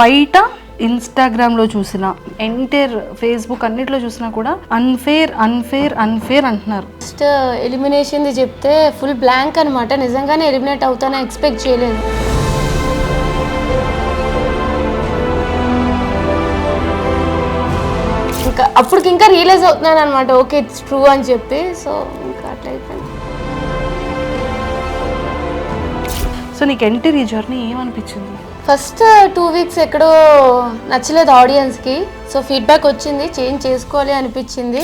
బయట ఇన్స్టాగ్రామ్లో చూసిన ఎంటైర్ ఫేస్బుక్ అన్నిట్లో చూసినా కూడా అన్ఫేర్ అన్ఫేర్ అన్ఫేర్ అంటున్నారు. ఫస్ట్ ఎలిమినేషన్ది చెప్తే ఫుల్ బ్లాంక్ అనమాట నిజంగానే ఎలిమినేట్ అవుతానని ఎక్స్పెక్ట్ చేయలేదు. ఇంకా అప్పటికి ఇంకా రియలైజ్ అవుతున్నాను అనమాట ఓకే ఇట్స్ ట్రూ అని చెప్పి. సో ఇంకా అట్లా అయిపోయింది. సో నీకు ఎంటర్ ఈ జర్నీ ఏమనిపించింది? ఫస్ట్ టూ వీక్స్ ఎక్కడో నచ్చలేదు ఆడియన్స్కి. సో ఫీడ్బ్యాక్ వచ్చింది చేంజ్ చేసుకోవాలి అనిపించింది.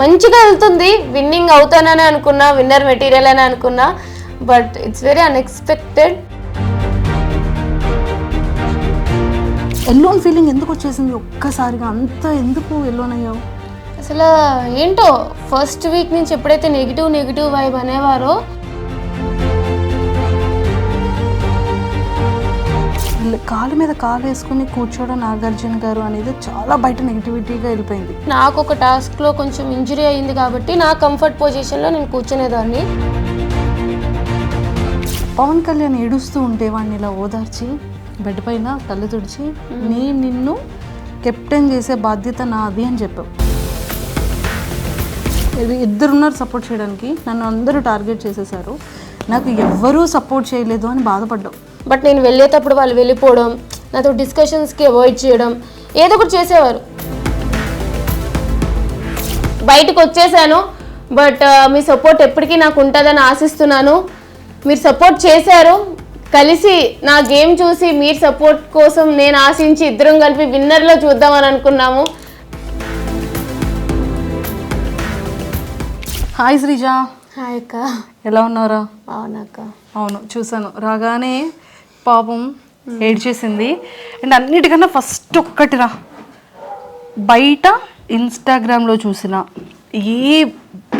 మంచిగా వెళ్తుంది విన్నింగ్ అవుతానని అనుకున్నా విన్నర్ మెటీరియల్ అని అనుకున్నా but it's very unexpected. Alone feeling ఎందుకు వచ్చేసింది? ఒక్కసారిగా అంత ఎందుకు ఎల్లోన్ అయ్యావు? అసలు ఏంటో ఫస్ట్ వీక్ నుంచి ఎప్పుడైతే నెగిటివ్ నెగిటివ్ వైబ్ అనేవారో కాలు మీద కాలు వేసుకుని కూర్చోవడం నాగార్జున గారు అనేది చాలా బయట నెగిటివిటీగా వెళ్ళిపోయింది. నాకు ఒక టాస్క్లో కొంచెం ఇంజరీ అయింది కాబట్టి నా కంఫర్ట్ పొజిషన్లో నేను కూర్చునేదాన్ని. పవన్ కళ్యాణ్ ఏడుస్తూ ఉంటే వాడిని ఇలా ఓదార్చి బెడ్ పైన కళ్ళు తుడిచి నేను నిన్ను కెప్టెన్ చేసే బాధ్యత నాది అని చెప్పావు. ఇది ఇద్దరున్నారు సపోర్ట్ చేయడానికి నన్ను అందరూ టార్గెట్ చేసేసారు. నాకు ఎవ్వరూ సపోర్ట్ చేయలేదు అని బాధపడ్డావు. బట్ నేను వెళ్ళేటప్పుడు వాళ్ళు వెళ్ళిపోవడం నాతో డిస్కషన్స్కి అవాయిడ్ చేయడం ఏదో ఒకటి చేసేవారు. బయటకు వచ్చేసాను బట్ మీ సపోర్ట్ ఎప్పటికీ నాకు ఉంటుందని ఆశిస్తున్నాను. మీరు సపోర్ట్ చేశారు కలిసి నా గేమ్ చూసి మీరు సపోర్ట్ కోసం నేను ఆశించి ఇద్దరం కలిపి విన్నర్లో చూద్దామని అనుకున్నాము. హాయ్ శ్రీజ. హాయ్ అక్క. ఎలా ఉన్నారా అవునక్క అవును చూసాను రాగానే పాపం ఏడ్చేసింది. అండ్ అన్నిటికన్నా ఫస్ట్ ఒక్కటిరా బయట ఇన్స్టాగ్రామ్లో చూసిన ఏ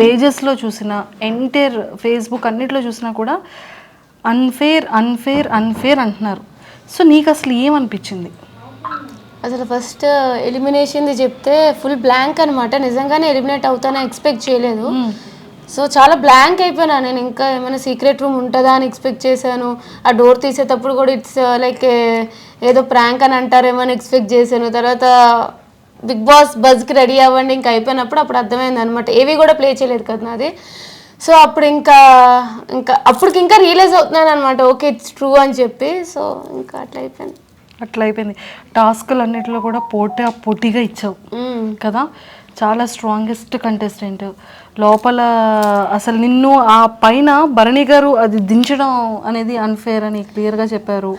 పేజెస్లో చూసినా ఎంటైర్ ఫేస్బుక్ అన్నిట్లో చూసినా కూడా అన్ఫేర్ అన్ఫేర్ అన్ఫేర్ అంటున్నారు. సో నీకు అసలు ఏమనిపించింది? అసలు ఫస్ట్ ఎలిమినేషన్ది చెప్తే ఫుల్ బ్లాంక్ అనమాట నిజంగానే ఎలిమినేట్ అవుతానని ఎక్స్పెక్ట్ చేయలేదు. సో చాలా బ్లాంక్ అయిపోయినా. నేను ఇంకా ఏమైనా సీక్రెట్ రూమ్ ఉంటుందా అని ఎక్స్పెక్ట్ చేశాను. ఆ డోర్ తీసేటప్పుడు కూడా ఇట్స్ లైక్ ఏదో ప్రాంక్ అని అంటారేమో అని ఎక్స్పెక్ట్ చేశాను. తర్వాత బిగ్ బాస్ బజ్కి రెడీ అవ్వండి ఇంకా అయిపోయినప్పుడు అప్పుడు అర్థమైంది అనమాట ఏవి కూడా ప్లే చేయలేదు కదా నాది. సో అప్పుడు ఇంకా ఇంకా అప్పటికి ఇంకా రియలైజ్ అవుతున్నాను అనమాట ఓకే ఇట్స్ ట్రూ అని చెప్పి. సో ఇంకా అట్లా అయిపోయింది. అట్లా అయిపోయింది. టాస్కులు అన్నిటిలో కూడా పోటీ పోటీగా ఇచ్చావు. కదా. చాలా స్ట్రాంగెస్ట్ కంటెస్టెంట్ లోపల అసలు నిన్ను ఆ పైన భరణి గారు అది దించడం అనేది అన్ఫేర్ అని క్లియర్గా చెప్పారు.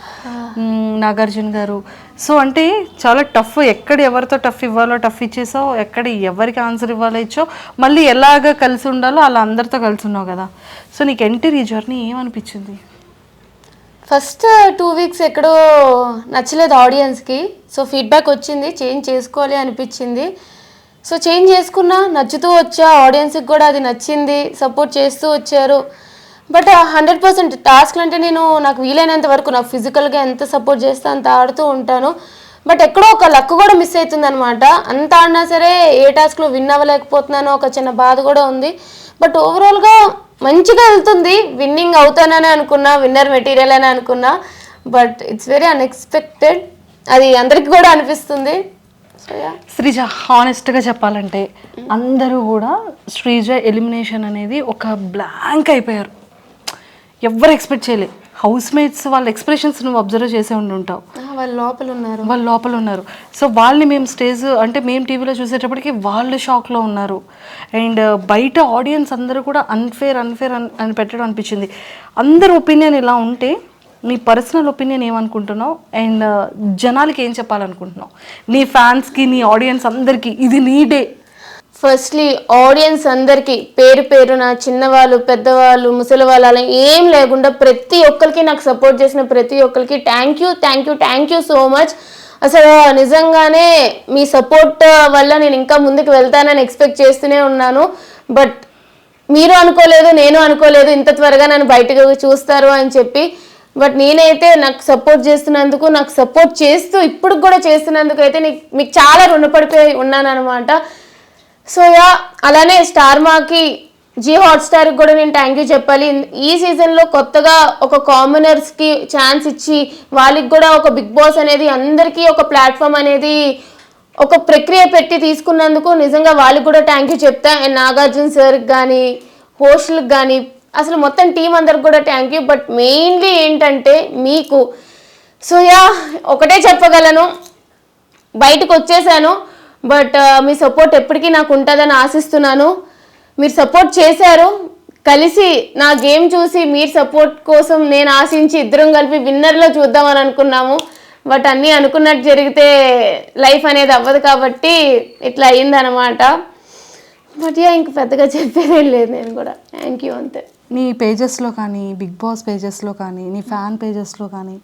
నాగార్జున గారు. సో అంటే చాలా టఫ్ ఎక్కడ ఎవరితో టఫ్ ఇవ్వాలో టఫ్ ఇచ్చేసావు ఎక్కడ ఎవరికి ఆన్సర్ ఇవ్వాలో ఇచ్చావు మళ్ళీ ఎలాగ కలిసి ఉండాలో అలా అందరితో కలిసి ఉన్నావు కదా. సో నీకు ఎంటర్ ఈ జర్నీ ఏమనిపించింది? ఫస్ట్ టూ వీక్స్ ఎక్కడో నచ్చలేదు ఆడియన్స్కి సో ఫీడ్బ్యాక్ వచ్చింది చేంజ్ చేసుకోవాలి అనిపించింది. సో చేంజ్ చేసుకున్నా నచ్చుతూ వచ్చా ఆడియన్స్కి కూడా అది నచ్చింది సపోర్ట్ చేస్తూ వచ్చారు. బట్ హండ్రెడ్ పర్సెంట్ టాస్క్లు అంటే నేను నాకు వీలైనంత వరకు నాకు ఫిజికల్గా ఎంత సపోర్ట్ చేస్తే అంత ఆడుతూ ఉంటాను. బట్ ఎక్కడో ఒక లక్ కూడా మిస్ అవుతుంది అనమాట అంత ఆడినా సరే ఏ టాస్క్లో విన్ అవ్వలేకపోతున్నానో ఒక చిన్న బాధ కూడా ఉంది. బట్ ఓవరాల్గా మంచిగా వెళ్తుంది. విన్నింగ్ అవుతానని అనుకున్నా విన్నర్ మెటీరియల్ అని అనుకున్నా. బట్ ఇట్స్ వెరీ అన్ఎక్స్పెక్టెడ్ అది అందరికి కూడా అనిపిస్తుంది. శ్రీజ హానెస్ట్గా చెప్పాలంటే అందరూ కూడా శ్రీజ ఎలిమినేషన్ అనేది ఒక బ్లాంక్ అయిపోయారు. ఎవ్వరు ఎక్స్పెక్ట్ చేయలేదు హౌస్ మేట్స్ వాళ్ళ ఎక్స్ప్రెషన్స్ నువ్వు అబ్జర్వ్ చేసే ఉండి ఉంటావు. వాళ్ళు లోపల ఉన్నారు. వాళ్ళు లోపల ఉన్నారు. సో వాళ్ళని మేము స్టేజ్ అంటే మేము టీవీలో చూసేటప్పటికి వాళ్ళు షాక్లో ఉన్నారు. అండ్ బయట ఆడియన్స్ అందరూ కూడా అన్ఫేర్ అన్ఫేర్ అని పెట్టడం అనిపించింది. అందరి ఒపీనియన్ ఇలా ఉంటే నీ పర్సనల్ ఒపీనియన్ ఏమనుకుంటున్నావు? అండ్ uh, జనాలకి ఏం చెప్పాలనుకుంటున్నావు? నీ ఫ్యాన్స్కి నీ ఆడియన్స్ అందరికీ ఇది నీ డే ఫస్ట్లీ ఆడియన్స్ అందరికీ పేరు పేరున చిన్నవాళ్ళు పెద్దవాళ్ళు ముసలివాళ్ళు అలా ఏం లేకుండా ప్రతి ఒక్కరికి నాకు సపోర్ట్ చేసిన ప్రతి ఒక్కరికి thank you thank you thank you so much అసలు నిజంగానే మీ సపోర్ట్ వల్ల నేను ఇంకా ముందుకు వెళ్తానని ఎక్స్పెక్ట్ చేస్తూనే ఉన్నాను. బట్ మీరు అనుకోలేదు నేను అనుకోలేదు ఇంత త్వరగా నన్ను బయటకు చూస్తారు అని చెప్పి బట్ నేనైతే నాకు సపోర్ట్ చేస్తున్నందుకు నాకు సపోర్ట్ చేస్తూ ఇప్పుడు కూడా చేస్తున్నందుకు అయితే మీకు చాలా రుణపడిపోయి ఉన్నాను అనమాట సో యా అలానే స్టార్ మాకి జీ హాట్స్టార్కి కూడా నేను థ్యాంక్ యూ చెప్పాలి. ఈ సీజన్లో కొత్తగా ఒక కామనర్స్కి ఛాన్స్ ఇచ్చి వాళ్ళకి కూడా ఒక బిగ్ బాస్ అనేది అందరికీ ఒక ప్లాట్ఫామ్ అనేది ఒక ప్రక్రియ పెట్టి తీసుకున్నందుకు నిజంగా వాళ్ళకి కూడా థ్యాంక్ యూ చెప్తా. అండ్ నాగార్జున సార్కి కానీ హోస్ట్లకు కానీ అసలు మొత్తం టీం అందరికి కూడా థ్యాంక్ యూ బట్ మెయిన్లీ ఏంటంటే మీకు సో యా ఒకటే చెప్పగలను. బయటకు వచ్చేసాను. బట్ uh, మీ సపోర్ట్ ఎప్పటికీ నాకు ఉంటుందని ఆశిస్తున్నాను. మీరు సపోర్ట్ చేశారు. కలిసి నా గేమ్ చూసి మీరు సపోర్ట్ కోసం నేను ఆశించి ఇద్దరం కలిపి విన్నర్లో చూద్దామని అనుకున్నాము. బట్ అన్నీ అనుకున్నట్టు జరిగితే లైఫ్ అనేది అవ్వదు కాబట్టి ఇట్లా అయ్యిందనమాట బట్ యా ఇంక పెద్దగా చెప్పేదేం లేదు నేను కూడా. థ్యాంక్ యూ అంతే. నీ పేజెస్లో కానీ బిగ్ బాస్ పేజెస్లో కానీ నీ ఫ్యాన్ పేజెస్లో కానీ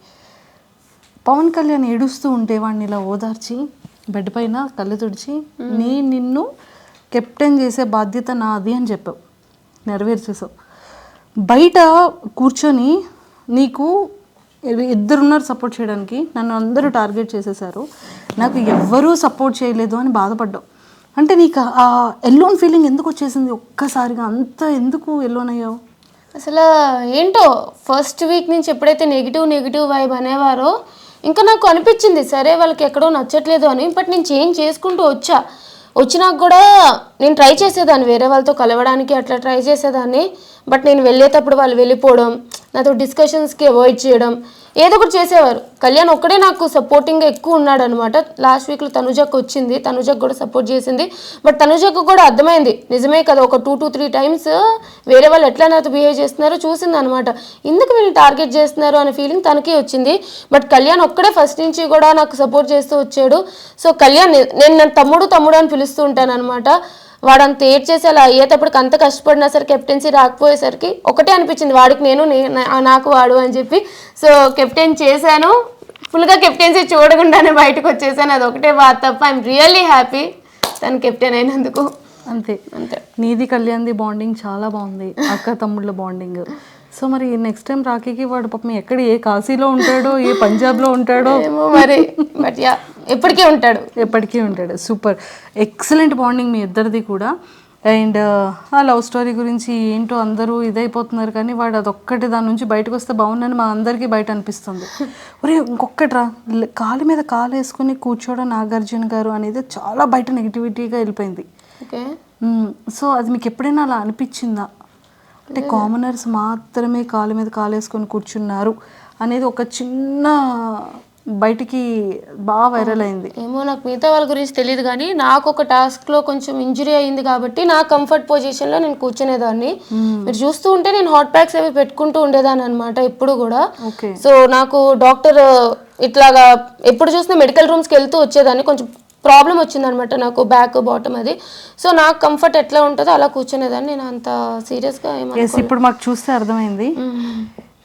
పవన్ కళ్యాణ్ ఏడుస్తూ ఉంటే వాడిని ఇలా ఓదార్చి బెడ్ పైన కళ్ళు తుడిచి నీ నిన్ను కెప్టెన్ చేసే బాధ్యత నాది అని చెప్పావు. నెరవేర్చేసావు బయట కూర్చొని నీకు ఇద్దరున్నారు సపోర్ట్ చేయడానికి. నన్ను అందరూ టార్గెట్ చేసేసారు నాకు ఎవ్వరూ సపోర్ట్ చేయలేదు అని బాధపడ్డావు. అంటే నీకు ఆ ఎల్లోన్ ఫీలింగ్ ఎందుకు వచ్చేసింది? ఒక్కసారిగా అంత ఎందుకు ఎల్లోన్ అయ్యావు? అసలు ఏంటో ఫస్ట్ వీక్ నుంచి ఎప్పుడైతే నెగిటివ్ నెగిటివ్ వైబ్ అనేవారో ఇంకా నాకు అనిపించింది సరే వాళ్ళకి ఎక్కడో నచ్చట్లేదు అని బట్ నేను చేంజ్ చేసుకుంటూ వచ్చా. వచ్చినాక కూడా నేను ట్రై చేసేదాన్ని వేరే వాళ్ళతో కలవడానికి అట్లా ట్రై చేసేదాన్ని బట్ నేను వెళ్ళేటప్పుడు వాళ్ళు వెళ్ళిపోవడం నాతో డిస్కషన్స్కి అవాయిడ్ చేయడం ఏదో ఒకటి చేసేవారు. కళ్యాణ్ ఒక్కడే నాకు సపోర్టింగ్గా ఎక్కువ ఉన్నాడు అనమాట లాస్ట్ వీక్లో తనుజకు వచ్చింది. తనుజకు కూడా సపోర్ట్ చేసింది. బట్ తనుజకు కూడా అర్థమైంది. నిజమే కదా ఒక టూ టూ త్రీ టైమ్స్ వేరే వాళ్ళు ఎట్లా నాతో బిహేవ్ చేస్తున్నారో చూసింది అనమాట ఎందుకు వీళ్ళు టార్గెట్ చేస్తున్నారు అనే ఫీలింగ్ తనకే వచ్చింది. బట్ కళ్యాణ్ ఒక్కడే ఫస్ట్ నుంచి కూడా నాకు సపోర్ట్ చేస్తూ వచ్చాడు. సో కళ్యాణ్ నేను నన్ను తమ్ముడు తమ్ముడు అని పిలుస్తూ ఉంటాను అనమాట వాడు అంత ఏడ్ చేసి అలా అయ్యేటప్పటికి అంత కష్టపడినా సరే కెప్టెన్సీ రాకపోయేసరికి ఒకటే అనిపించింది వాడికి నేను నాకు వాడు అని చెప్పి. సో కెప్టెన్ చేశాను. ఫుల్గా కెప్టెన్సీ చూడకుండానే బయటకు వచ్చేసాను. అది ఒకటే బాధ తప్ప ఐఎమ్ రియల్లీ హ్యాపీ తను కెప్టెన్ అయినందుకు. అంతే. అంతే. నీది కళ్యాణ్ది బాండింగ్ చాలా బాగుంది. అక్క తమ్ముళ్ళ బాండింగ్. సో మరి నెక్స్ట్ టైం రాఖీకి వాడు పాపం ఎక్కడ ఏ కాశీలో ఉంటాడో ఏ పంజాబ్లో ఉంటాడో? మరి. But yeah. ఎప్పటికీ ఉంటాడు. ఎప్పటికీ ఉంటాడు. సూపర్. ఎక్సలెంట్ బాండింగ్ మీ ఇద్దరిది కూడా. అండ్ ఆ లవ్ స్టోరీ గురించి ఏంటో అందరూ ఇదైపోతున్నారు కానీ వాడు అదొక్కటి దాని నుంచి బయటకు వస్తే బాగుందని మా అందరికీ బయట అనిపిస్తుంది. ఒరే ఇంకొకటి రా. ల- కాలు మీద కాలు వేసుకుని కూర్చోవడం నాగార్జున గారు అనేది చాలా బయట నెగిటివిటీగా వెళ్ళిపోయింది. సో అది మీకు ఎప్పుడైనా అలా అనిపించిందా? అంటే కామనర్స్ మాత్రమే కాలు మీద కాలు వేసుకొని కూర్చున్నారు అనేది ఒక చిన్న బయటికి బాగా వైరల్ అయింది. ఏమో నాకు మిగతా వాళ్ళ గురించి తెలియదు కానీ నాకు ఒక టాస్క్లో కొంచెం ఇంజురీ అయింది కాబట్టి నా కంఫర్ట్ పొజిషన్లో నేను కూర్చునేదాన్ని. మీరు చూస్తూ ఉంటే నేను హాట్ ప్యాక్స్ అవి పెట్టుకుంటూ ఉండేదాన్ని అనమాట ఎప్పుడు కూడా. సో నాకు డాక్టర్ ఇట్లాగా ఎప్పుడు చూసినా మెడికల్ రూమ్స్కి వెళ్తూ వచ్చేదాన్ని. కొంచెం ప్రాబ్లం వచ్చిందనమాట నాకు బ్యాక్ బాటమ్ అది. సో నాకు కంఫర్ట్ ఎట్లా ఉంటుందో అలా కూర్చునేదాన్ని. నేను అంత సీరియస్గా ఎస్ ఇప్పుడు మాకు చూస్తే అర్థమైంది.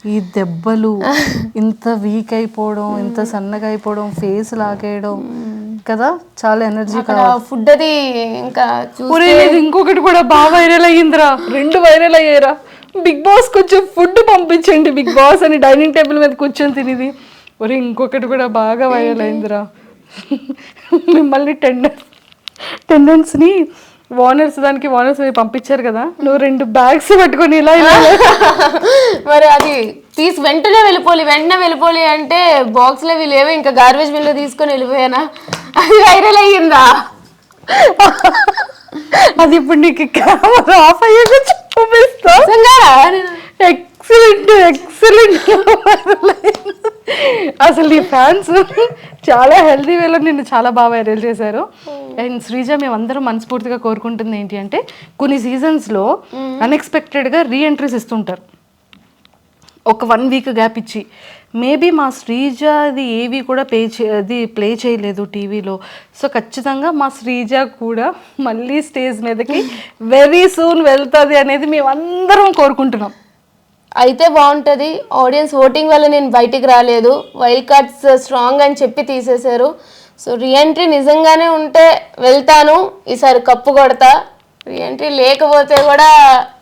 ఈ దెబ్బలు ఇంత వీక్ అయిపోవడం ఇంత సన్నగా అయిపోవడం ఫేస్ లాగేయడం కదా? చాలా ఎనర్జీ ఫుడ్ అది ఇంకా ఇంకొకటి కూడా బాగా వైరల్ అయ్యిందిరా. రెండు వైరల్ అయ్యారా బిగ్ బాస్ కొంచెం ఫుడ్ పంపించండి బిగ్ బాస్ అని డైనింగ్ టేబుల్ మీద కూర్చొని తినేది. ఒరే ఇంకొకటి కూడా బాగా వైరల్ అయిందిరా మిమ్మల్ని టెండర్ టెండెన్స్ని వానర్స్ దానికి వానర్స్ పంపించారు కదా. నువ్వు రెండు బ్యాగ్స్ పట్టుకొని ఇలా ఇలా. మరి అది తీసి వెంటనే వెళ్ళిపోలి వెంటనే వెళ్ళిపోలి అంటే బాక్స్లో లేవు ఇంకా గార్బేజ్ బిన్లో తీసుకొని వెళ్ళిపోయానా? అది వైరల్ అయ్యిందా? అది ఇప్పుడు నీకు కెమెరా ఆఫ్ అయ్యాక చూపిస్తా. ఎక్సలెంట్ ఎక్సలెంట్ అసలు. నీ ఫ్యాన్స్ చాలా హెల్దీ వేలో నిన్ను చాలా బాగా వైరల్ చేశారు. అండ్ శ్రీజ మేమందరం మనస్ఫూర్తిగా కోరుకుంటుంది ఏంటి అంటే కొన్ని సీజన్స్లో అన్ఎక్స్పెక్టెడ్గా రీఎంట్రీస్ ఇస్తుంటారు. ఒక వన్ వీక్ గ్యాప్ ఇచ్చి. మేబీ మా శ్రీజ అది ఏవి కూడా పే చే అది ప్లే చేయలేదు టీవీలో. సో ఖచ్చితంగా మా శ్రీజ కూడా మళ్ళీ స్టేజ్ మీదకి వెరీ సూన్ వెళ్తుంది అనేది మేమందరం కోరుకుంటున్నాం. అయితే బాగుంటుంది. ఆడియన్స్ ఓటింగ్ వల్ల నేను బయటికి రాలేదు. వైల్డ్ కార్డ్స్ స్ట్రాంగ్ అని చెప్పి తీసేశారు. సో రీఎంట్రీ నిజంగానే ఉంటే వెళ్తాను. ఈసారి కప్పు కొడతా. రీఎంట్రీ లేకపోతే కూడా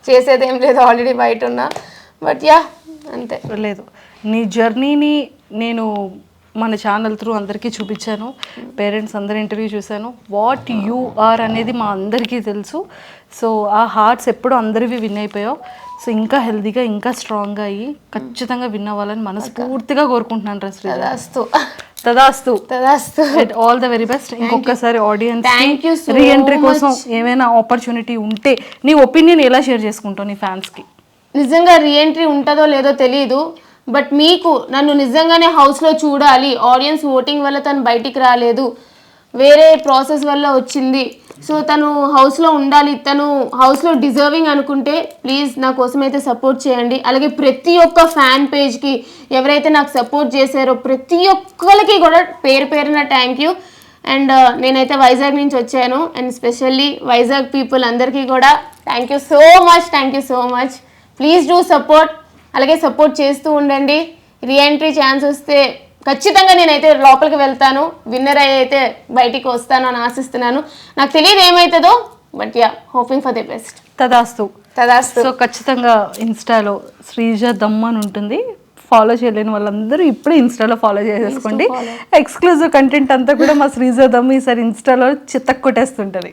చేసేదేం లేదు. ఆల్రెడీ బయట ఉన్నా. బట్ యా అంతే. లేదు. నీ జర్నీని నేను మన ఛానల్ త్రూ అందరికీ చూపించాను. పేరెంట్స్ అందరి ఇంటర్వ్యూ చూశాను. వాట్ యు ఆర్ అనేది మా అందరికీ తెలుసు. సో ఆ హార్ట్స్ ఎప్పుడు అందరివి విన్ అయిపోయావు. సో ఇంకా హెల్తీగా ఇంకా స్ట్రాంగ్గా అయ్యి ఖచ్చితంగా విన్ అవ్వాలని మనస్ఫూర్తిగా కోరుకుంటున్నాను రశ్రీ తదాస్తు. తదాస్తు. తదాస్తు. ఆల్ ద వెరీ బెస్ట్ ఇంకొకసారి ఆడియన్స్ you so రీఎంట్రీ కోసం ఏమైనా ఆపర్చునిటీ ఉంటే నీ ఒపీనియన్ ఎలా షేర్ చేసుకుంటావు నీ ఫ్యాన్స్కి నిజంగా రీఎంట్రీ ఉంటుందో లేదో తెలియదు బట్ మీకు నన్ను నిజంగానే హౌస్లో చూడాలి ఆడియన్స్ ఓటింగ్ వల్ల తను బయటికి రాలేదు వేరే ప్రాసెస్ వల్ల వచ్చింది. సో తను హౌస్లో ఉండాలి తను హౌస్లో డిజర్వింగ్ అనుకుంటే ప్లీజ్ నా కోసం అయితే సపోర్ట్ చేయండి. అలాగే ప్రతి ఒక్క ఫ్యాన్ పేజ్కి ఎవరైతే నాకు సపోర్ట్ చేశారో ప్రతి ఒక్కరికి కూడా పేరు పేరున థ్యాంక్ యూ అండ్ నేనైతే వైజాగ్ నుంచి వచ్చాను. అండ్ స్పెషల్లీ వైజాగ్ పీపుల్ అందరికీ కూడా thank you so much thank you so much please do support అలాగే సపోర్ట్ చేస్తూ ఉండండి. రీఎంట్రీ ఛాన్స్ వస్తే ఖచ్చితంగా నేనైతే లోపలికి వెళ్తాను. విన్నర్ అయితే బయటికి వస్తాను అని ఆశిస్తున్నాను. నాకు తెలియదు ఏమవుతుందో but yeah hoping for the best తదాస్తు. తదాస్తు. సో ఖచ్చితంగా ఇన్స్టాలో శ్రీజ దమ్ అని ఉంటుంది. ఫాలో చేయలేని వాళ్ళందరూ ఇప్పుడే ఇన్స్టాలో ఫాలో చేసేసుకోండి. ఎక్స్క్లూజివ్ కంటెంట్ అంతా కూడా మా శ్రీజ దమ్ ఈసారి ఇన్స్టాలో చిత్తక్ కొట్టేస్తుంటుంది